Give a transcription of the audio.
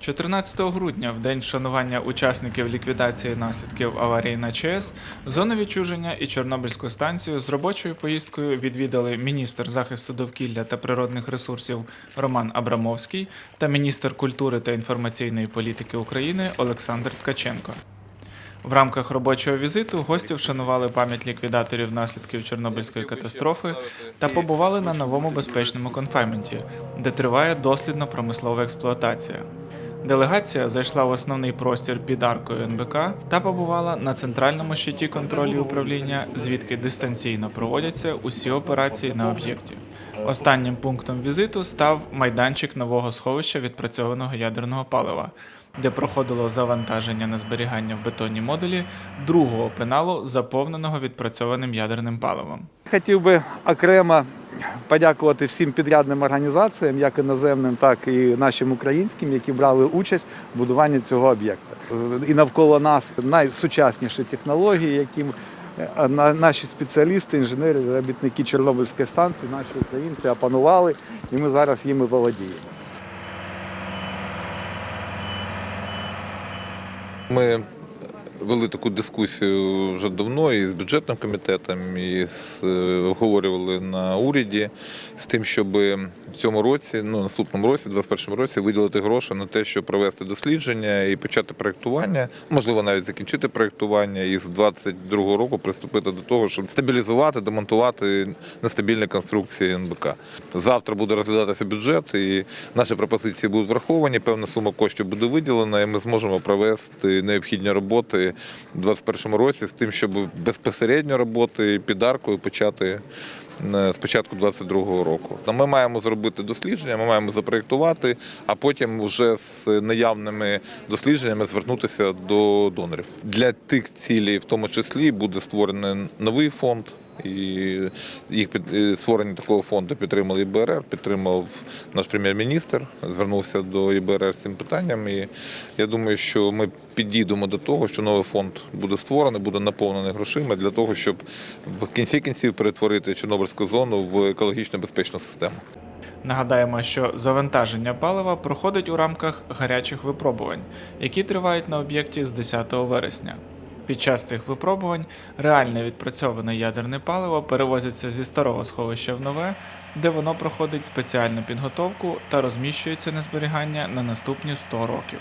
14 грудня, в день вшанування учасників ліквідації наслідків аварії на ЧАЕС, зону відчуження і Чорнобильську станцію з робочою поїздкою відвідали міністр захисту довкілля та природних ресурсів Роман Абрамовський та міністр культури та інформаційної політики України Олександр Ткаченко. В рамках робочого візиту гості вшанували пам'ять ліквідаторів наслідків Чорнобильської катастрофи та побували на новому безпечному конфайменті, де триває дослідно-промислова експлуатація. Делегація зайшла в основний простір під аркою НБК та побувала на центральному щиті контролю управління, звідки дистанційно проводяться усі операції на об'єкті. Останнім пунктом візиту став майданчик нового сховища відпрацьованого ядерного палива, де проходило завантаження на зберігання в бетонні модулі другого пеналу, заповненого відпрацьованим ядерним паливом. Хотів би окремо подякувати всім підрядним організаціям, як іноземним, так і нашим українським, які брали участь в будуванні цього об'єкта. І навколо нас найсучасніші технології, які е, наші спеціалісти, інженери, робітники Чорнобильської станції, наші українці опанували, і ми зараз їми володіємо. Ми вели таку дискусію вже давно і з бюджетним комітетом, і з, е, обговорювали на уряді з тим, щоб в цьому році, ну наступному році, 21 році, виділити гроші на те, щоб провести дослідження і почати проєктування, можливо, навіть закінчити проєктування, і з 22 року приступити до того, щоб стабілізувати, демонтувати нестабільні конструкції НБК. Завтра буде розглядатися бюджет, і наші пропозиції будуть враховані. Певна сума коштів буде виділена, і ми зможемо провести необхідні роботи у 2021 році з тим, щоб безпосередньо роботи під аркою почати. е, З початку 22-го року Та ми маємо зробити дослідження, ми маємо запроєктувати, а потім вже з наявними дослідженнями звернутися до донорів. Для тих цілей, в тому числі, буде створений новий фонд. І їх під створення такого фонду підтримали ІБРР, підтримав наш прем'єр-міністр, звернувся до ІБРР з цим питанням. І я думаю, що ми підійдемо до того, що новий фонд буде створений, буде наповнений грошима для того, щоб в кінці кінців перетворити Чорнобильську зону в екологічно безпечну систему. Нагадаємо, що завантаження палива проходить у рамках гарячих випробувань, які тривають на об'єкті з 10 вересня. Під час цих випробувань реальне відпрацьоване ядерне паливо перевозиться зі старого сховища в нове, де воно проходить спеціальну підготовку та розміщується на зберігання на наступні 100 років.